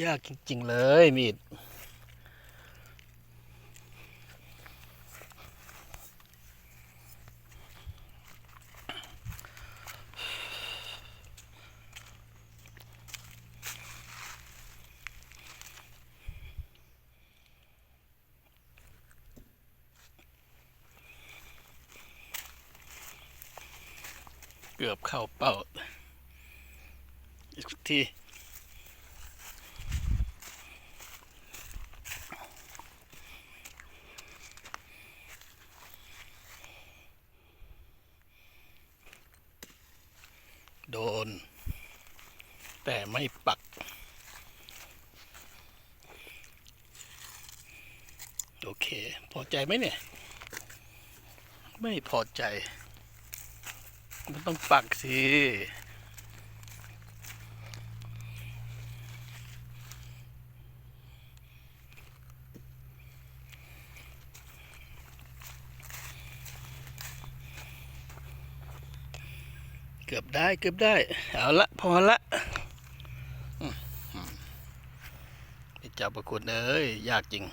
ยากจริง ๆ เลยมีดเกือบเข้าเป้าอีกที โดน แต่ไม่ปัก โอเค พอใจไหมเนี่ย ไม่พอใจ มันต้องปักสิ กือบได้เกือบได้ เอาละพอละเจ้าประคุณเอ้ยยากจริง